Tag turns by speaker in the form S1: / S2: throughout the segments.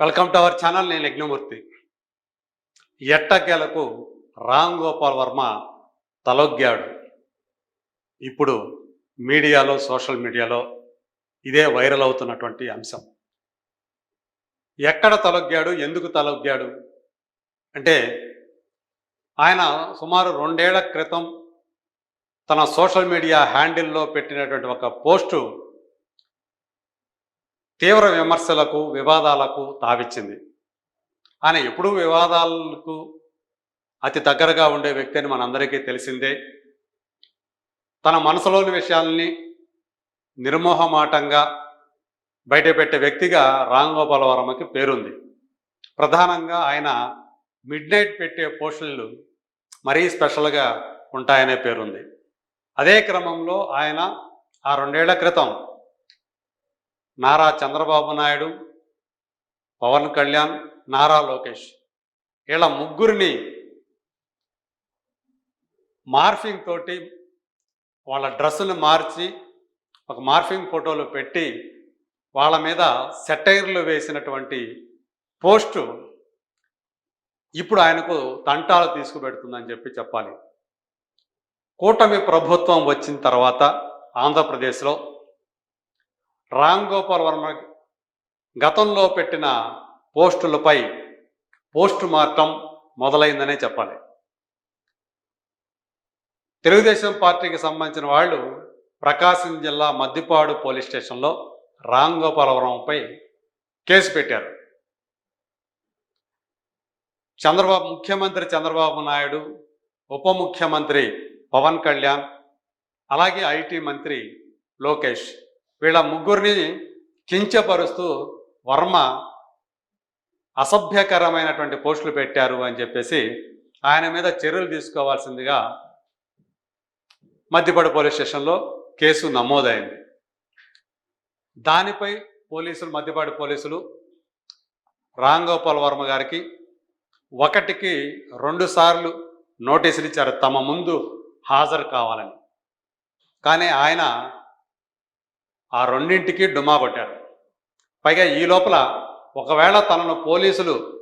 S1: Welcome to our channel నేను యజ్ఞమూర్తి. ఎట్టకేలకు రామ్ గోపాల్ వర్మ తలొగ్గాడు. ఇప్పుడు మీడియాలో సోషల్ మీడియాలో ఇదే వైరల్ అవుతున్నటువంటి అంశం. ఎక్కడ తలొగ్గాడు ఎందుకు తలొగ్గాడు? అంటే ఆయన సుమారు రెండేళ్ళ క్రితం తన సోషల్ మీడియా హ్యాండిల్లో పెట్టినటువంటి ఒక పోస్టు తీవ్ర విమర్శలకు వివాదాలకు తావిచ్చింది. ఆయన ఎప్పుడూ వివాదాలకు అతి దగ్గరగా ఉండే వ్యక్తి అని మనందరికీ తెలిసిందే. తన మనసులోని విషయాల్ని నిర్మోహమాటంగా బయటపెట్టే వ్యక్తిగా రామ్ గోపాల్ వర్మకి పేరుంది. ప్రధానంగా ఆయన మిడ్ నైట్ పెట్టే పోస్టులు మరీ స్పెషల్గా ఉంటాయనే పేరుంది. అదే క్రమంలో ఆయన ఆ రెండేళ్ళ క్రితం నారా చంద్రబాబు నాయుడు పవన్ కళ్యాణ్ నారా లోకేష్. ఇలా ముగ్గురిని మార్ఫింగ్ తోటి వాళ్ళ డ్రెస్సులు మార్చి ఒక మార్ఫింగ్ ఫోటోలు పెట్టి వాళ్ళ మీద సెటైర్లు వేసినటువంటి పోస్టు ఇప్పుడు ఆయనకు తంటాలు తీసుకుపెడుతుందని చెప్పి చెప్పాలి. కూటమి ప్రభుత్వం వచ్చిన తర్వాత ఆంధ్రప్రదేశ్లో రామ్ గోపాల్ వర్మ గతంలో పెట్టిన పోస్టులపై పోస్ట్ మార్టం మొదలైందనే చెప్పాలి. తెలుగుదేశం పార్టీకి సంబంధించిన వాళ్ళు ప్రకాశం జిల్లా మద్దిపాడు పోలీస్ స్టేషన్లో రామ్ గోపాల్ వర్మపై కేసు పెట్టారు. చంద్రబాబు ముఖ్యమంత్రి చంద్రబాబు నాయుడు ఉప ముఖ్యమంత్రి పవన్ కళ్యాణ్ అలాగే ఐటీ మంత్రి లోకేష్ వీళ్ళ ముగ్గురిని కించపరుస్తూ వర్మ అసభ్యకరమైనటువంటి పోస్టులు పెట్టారు అని చెప్పేసి ఆయన మీద చర్యలు తీసుకోవాల్సిందిగా మధ్యపడ పోలీస్ స్టేషన్లో కేసు నమోదైంది. దానిపై పోలీసులు మధ్యపాటి పోలీసులు రాంగోపాల్ వర్మ గారికి ఒకటికి రెండు సార్లు నోటీసులు ఇచ్చారు. తమ ముందు హాజరు కావాలని. కానీ ఆయన ఆ రెండింటికి డుమా కొట్టారు. పైగా ఈ లోపల ఒకవేళ తనను పోలీసులు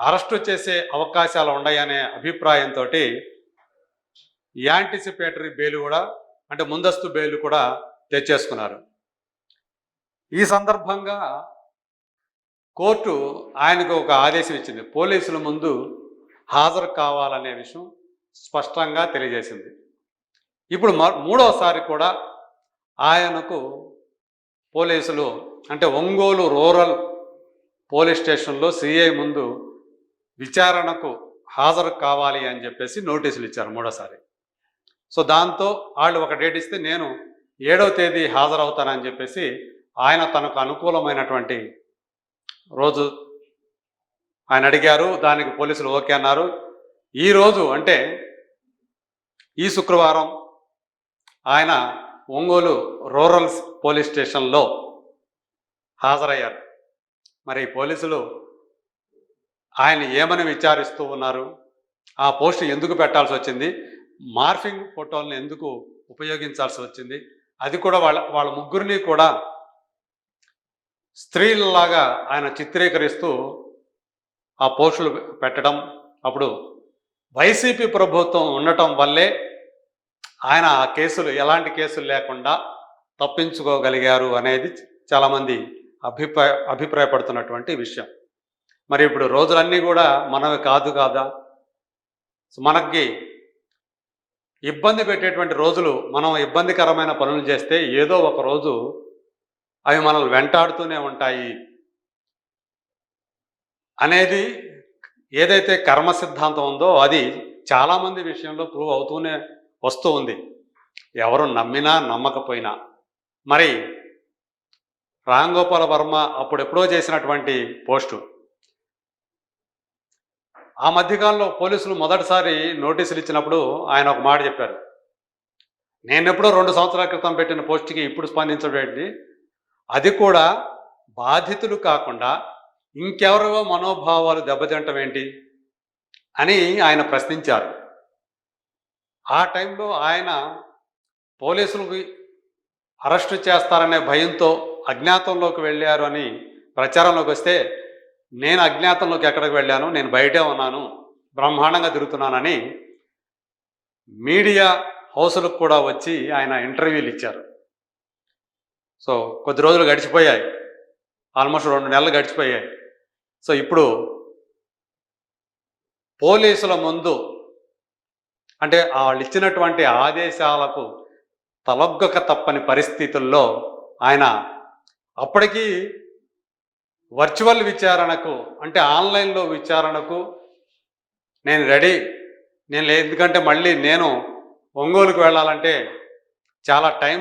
S1: అరెస్టు చేసే అవకాశాలు ఉన్నాయనే అభిప్రాయంతో యాంటిసిపేటరీ బెయిల్ కూడా అంటే ముందస్తు బెయిల్ కూడా తెచ్చేసుకున్నారు. ఈ సందర్భంగా కోర్టు ఆయనకు ఒక ఆదేశం ఇచ్చింది. పోలీసుల ముందు హాజరు కావాలనే విషయం స్పష్టంగా తెలియజేసింది. ఇప్పుడు మ- మూడవసారి కూడా ఆయనకు పోలీసులు అంటే ఒంగోలు రూరల్ పోలీస్ స్టేషన్లో సిఐ ముందు విచారణకు హాజరు కావాలి అని చెప్పేసి నోటీసులు ఇచ్చారు మూడోసారి. సో దాంతో వాళ్ళు ఒక డేట్ ఇస్తే నేను ఏడవ తేదీ హాజరవుతానని చెప్పేసి ఆయన తనకు అనుకూలమైనటువంటి రోజు ఆయన అడిగారు దానికి పోలీసులు ఓకే అన్నారు. ఈరోజు అంటే ఈ శుక్రవారం ఆయన ఒంగోలు రూరల్ పోలీస్ స్టేషన్లో హాజరయ్యారు. మరి పోలీసులు ఆయన ఏమని విచారిస్తూ ఉన్నారు? ఆ పోస్ట్ ఎందుకు పెట్టాల్సి వచ్చింది? మార్ఫింగ్ ఫోటోలను ఎందుకు ఉపయోగించాల్సి వచ్చింది? అది కూడా వాళ్ళ వాళ్ళ ముగ్గురిని కూడా స్త్రీలలాగా ఆయన చిత్రీకరిస్తూ ఆ పోస్టులు పెట్టడం అప్పుడు వైసీపీ ప్రభుత్వం ఉండటం వల్లే ఆయన ఆ కేసులు ఎలాంటి కేసులు లేకుండా తప్పించుకోగలిగారు అనేది చాలామంది అభిప్రాయ అభిప్రాయపడుతున్నటువంటి విషయం. మరి ఇప్పుడు రోజులన్నీ కూడా మనవి కాదు కాదా? మనకి ఇబ్బంది పెట్టేటువంటి రోజులు మనం ఇబ్బందికరమైన పనులు చేస్తే ఏదో ఒక రోజు అవి మనల్ని వెంటాడుతూనే ఉంటాయి అనేది ఏదైతే కర్మ సిద్ధాంతం ఉందో అది చాలామంది విషయంలో ప్రూవ్ అవుతూనే వస్తూ ఉంది. ఎవరు నమ్మినా నమ్మకపోయినా. మరి రామ్ గోపాల వర్మ అప్పుడెప్పుడో చేసినటువంటి పోస్టు. ఆ మధ్యకాలంలో పోలీసులు మొదటిసారి నోటీసులు ఇచ్చినప్పుడు ఆయన ఒక మాట చెప్పారు. నేను ఎప్పుడో రెండు సంవత్సరాల క్రితం పెట్టిన పోస్టుకి ఇప్పుడు స్పందించబడి అది కూడా బాధితులు కాకుండా ఇంకెవరివో మనోభావాలు దెబ్బతింటం ఏంటి అని ఆయన ప్రశ్నించారు. ఆ టైంలో ఆయన పోలీసులకు అరెస్టు చేస్తారనే భయంతో అజ్ఞాతంలోకి వెళ్ళారు అని ప్రచారంలోకి వస్తే నేను అజ్ఞాతంలోకి ఎక్కడికి వెళ్ళాను? నేను బయటే ఉన్నాను. బ్రహ్మాండంగా తిరుగుతున్నానని మీడియా హౌసులకు కూడా వచ్చి ఆయన ఇంటర్వ్యూలు ఇచ్చారు. సో కొద్ది రోజులు గడిచిపోయాయి. ఆల్మోస్ట్ రెండు నెలలు గడిచిపోయాయి. సో ఇప్పుడు పోలీసుల ముందు అంటే వాళ్ళు ఇచ్చినటువంటి ఆదేశాలకు తలొగ్గక తప్పని పరిస్థితుల్లో ఆయన అప్పటికి వర్చువల్ విచారణకు అంటే ఆన్లైన్లో విచారణకు నేను రెడీ. నేను ఎందుకంటే మళ్ళీ నేను ఒంగోలుకు వెళ్ళాలంటే చాలా టైం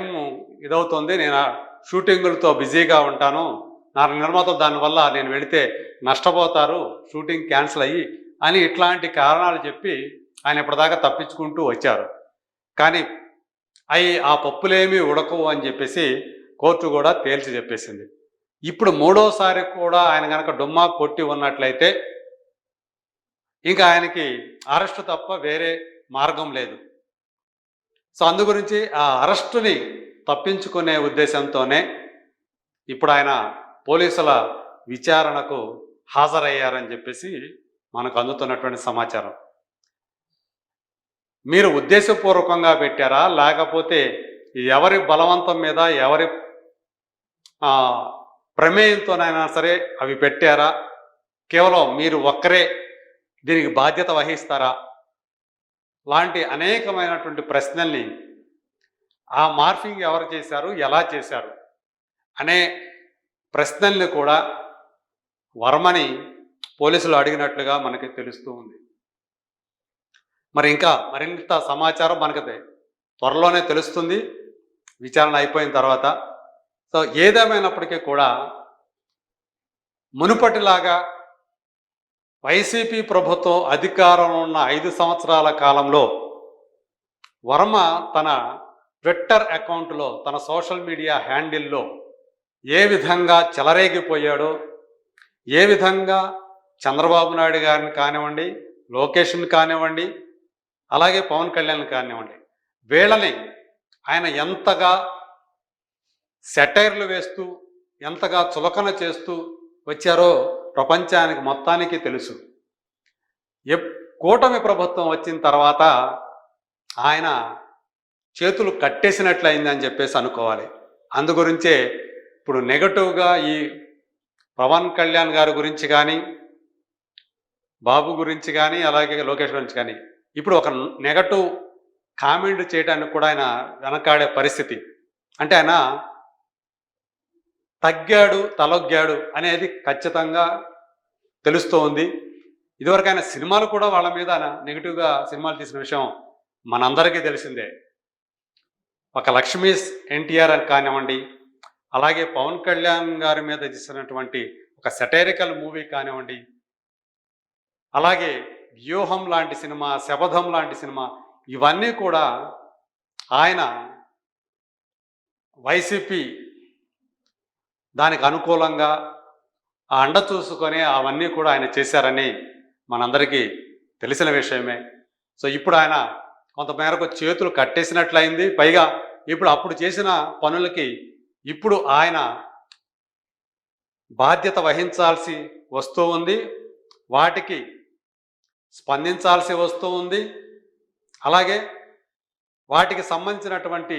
S1: ఇదవుతుంది. నేను ఆ షూటింగులతో బిజీగా ఉంటాను. నా నిర్మాత దానివల్ల నేను వెళితే నష్టపోతారు షూటింగ్ క్యాన్సిల్ అయ్యి అని ఇట్లాంటి కారణాలు చెప్పి ఆయన ఇప్పటిదాకా తప్పించుకుంటూ వచ్చారు. కానీ అవి ఆ పప్పులేమీ ఉడకవు అని చెప్పేసి కోర్టు కూడా తేల్చి చెప్పేసింది. ఇప్పుడు మూడోసారి కూడా ఆయన కనుక డుమ్మా కొట్టి ఉన్నట్లయితే ఇంకా ఆయనకి అరెస్టు తప్ప వేరే మార్గం లేదు. సో అందు గురించి ఆ అరెస్టుని తప్పించుకునే ఉద్దేశంతోనే ఇప్పుడు ఆయన పోలీసుల విచారణకు హాజరయ్యారని చెప్పేసి మనకు అందుతున్నటువంటి సమాచారం. మీరు ఉద్దేశపూర్వకంగా పెట్టారా? లేకపోతే ఎవరి బలవంతం మీద ఎవరి ప్రమేయంతోనైనా సరే అవి పెట్టారా? కేవలం మీరు ఒక్కరే దీనికి బాధ్యత వహిస్తారా? లాంటి అనేకమైనటువంటి ప్రశ్నల్ని ఆ మార్ఫింగ్ ఎవరు చేశారు? ఎలా చేశారు? అనే ప్రశ్నల్ని కూడా వర్మని పోలీసులు అడిగినట్లుగా మనకి తెలుస్తూ ఉంది. మరి ఇంకా మరింత సమాచారం మనకి త్వరలోనే తెలుస్తుంది. విచారణ అయిపోయిన తర్వాత. సో ఏదేమైనప్పటికీ కూడా మునుపటిలాగా వైసీపీ ప్రభుత్వం అధికారంలో ఉన్న ఐదు సంవత్సరాల కాలంలో వర్మ తన ట్విట్టర్ అకౌంట్లో తన సోషల్ మీడియా హ్యాండిల్లో ఏ విధంగా చెలరేగిపోయాడో ఏ విధంగా చంద్రబాబు నాయుడు గారిని కానివ్వండి లోకేష్ని కానివ్వండి అలాగే పవన్ కళ్యాణ్ కానివ్వండి వీళ్ళని ఆయన ఎంతగా సెటైర్లు వేస్తూ ఎంతగా చులకన చేస్తూ వచ్చారో ప్రపంచానికి మొత్తానికి తెలుసు. ఎప్ కూటమి ప్రభుత్వం వచ్చిన తర్వాత ఆయన చేతులు కట్టేసినట్లయిందని చెప్పేసి అనుకోవాలి. అందు గురించే ఇప్పుడు నెగటివ్గా ఈ పవన్ కళ్యాణ్ గారి గురించి కానీ బాబు గురించి కానీ అలాగే లోకేష్ గురించి కానీ ఇప్పుడు ఒక నెగటివ్ కామెంట్ చేయడానికి కూడా ఆయన వెనకాడే పరిస్థితి. అంటే ఆయన తగ్గాడు తలొగ్గాడు అనేది ఖచ్చితంగా తెలుస్తూ ఉంది ఇదివరకు ఆయన సినిమాలు కూడా వాళ్ళ మీద నెగిటివ్గా సినిమాలు తీసిన విషయం మనందరికీ తెలిసిందే. ఒక లక్ష్మీ ఎన్టీఆర్ అని కానివ్వండి అలాగే పవన్ కళ్యాణ్ గారి మీద తీసినటువంటి ఒక సెటైరికల్ మూవీ కానివ్వండి అలాగే వ్యూహం లాంటి సినిమా శపథం లాంటి సినిమా ఇవన్నీ కూడా ఆయన వైసీపీ దానికి అనుకూలంగా ఆ అండ చూసుకొని అవన్నీ కూడా ఆయన చేశారని మనందరికీ తెలిసిన విషయమే. సో ఇప్పుడు ఆయన కొంతమేరకు చేతులు కట్టేసినట్లయింది. పైగా ఇప్పుడు అప్పుడు చేసిన పనులకి ఇప్పుడు ఆయన బాధ్యత వహించాల్సి వస్తూ ఉంది. వాటికి స్పందించాల్సి వస్తూ ఉంది. అలాగే వాటికి సంబంధించినటువంటి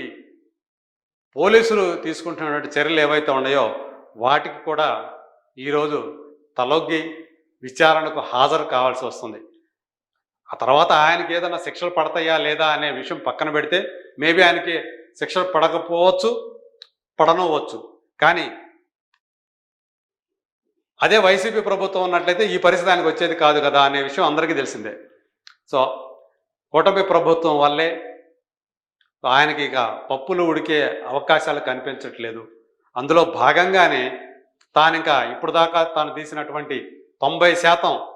S1: పోలీసులు తీసుకుంటున్నటువంటి చర్యలు ఏవైతే ఉన్నాయో వాటికి కూడా ఈరోజు తలొగ్గి విచారణకు హాజరు కావాల్సి వస్తుంది. ఆ తర్వాత ఆయనకి ఏదైనా శిక్షలు పడతాయా లేదా అనే విషయం పక్కన పెడితే మేబీ ఆయనకి శిక్షలు పడకపోవచ్చు పడనవచ్చు కానీ అదే వైసీపీ ప్రభుత్వం ఉన్నట్లయితే ఈ పరిస్థితి ఆయనకు వచ్చేది కాదు కదా అనే విషయం అందరికీ తెలిసిందే. సో కూటమి ప్రభుత్వం వల్లే ఆయనకి ఇక పప్పులు ఉడికే అవకాశాలు కనిపించట్లేదు. అందులో భాగంగానే తాను ఇంకా ఇప్పుడు దాకా తాను తీసినటువంటి తొంభై శాతం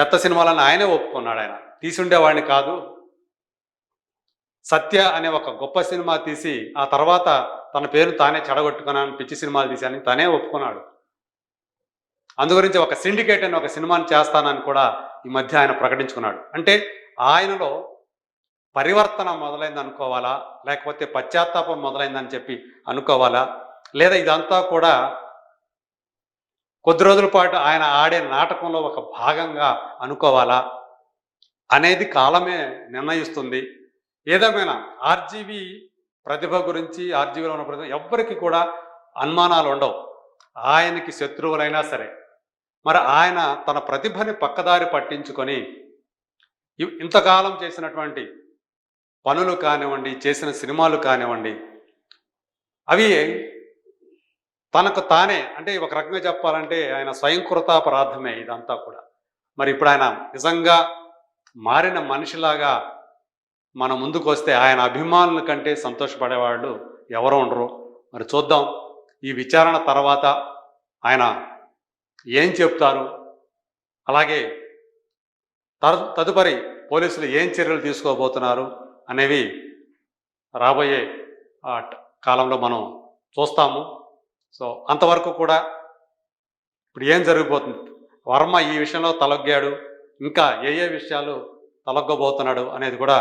S1: చెత్త సినిమాలను ఆయనే ఒప్పుకున్నాడు ఆయన. తీసుండేవాడిని కాదు. సత్య అనే ఒక గొప్ప సినిమా తీసి ఆ తర్వాత తన పేరు తానే చెడగొట్టుకున్నాను పిచ్చి సినిమాలు తీశానని తనే ఒప్పుకున్నాడు. అందుగురించి ఒక సిండికేట్ అని ఒక సినిమాని చేస్తానని కూడా ఈ మధ్య ఆయన ప్రకటించుకున్నాడు. అంటే ఆయనలో పరివర్తన మొదలైంది అనుకోవాలా? లేకపోతే పశ్చాత్తాపం మొదలైందని చెప్పి అనుకోవాలా? లేదా ఇదంతా కూడా కొద్ది రోజుల పాటు ఆయన ఆడే నాటకంలో ఒక భాగంగా అనుకోవాలా? అనేది కాలమే నిర్ణయిస్తుంది. ఏదేమైనా ఆర్జీవి ప్రతిభ గురించి ఆర్జీవీలో ఉన్న ప్రతిభ ఎవ్వరికి కూడా అనుమానాలు ఉండవు ఆయనకి శత్రువులైనా సరే. మరి ఆయన తన ప్రతిభని పక్కదారి పట్టించుకొని ఇ- ఇంతకాలం చేసినటువంటి పనులు కానివ్వండి చేసిన సినిమాలు కానివ్వండి అవి తనకు తానే అంటే ఒక రకంగా చెప్పాలంటే ఆయన స్వయంకృతాపరాధమే ఇదంతా కూడా. మరి ఇప్పుడు ఆయన నిజంగా మారిన మనిషిలాగా మన ముందుకు వస్తే ఆయన అభిమానుల కంటే సంతోషపడేవాళ్ళు ఎవరు ఉండరు. మరి చూద్దాం ఈ విచారణ తర్వాత ఆయన ఏం చెప్తారు? అలాగే తదుపరి పోలీసులు ఏం చర్యలు తీసుకోబోతున్నారు అనేవి రాబోయే కాలంలో మనం చూస్తాము. సో అంతవరకు కూడా ఇప్పుడు ఏం జరిగిపోతుంది? వర్మ ఈ విషయంలో తలొగ్గాడు ఇంకా ఏ ఏ విషయాలు తలొగ్గబోతున్నాడు అనేది కూడా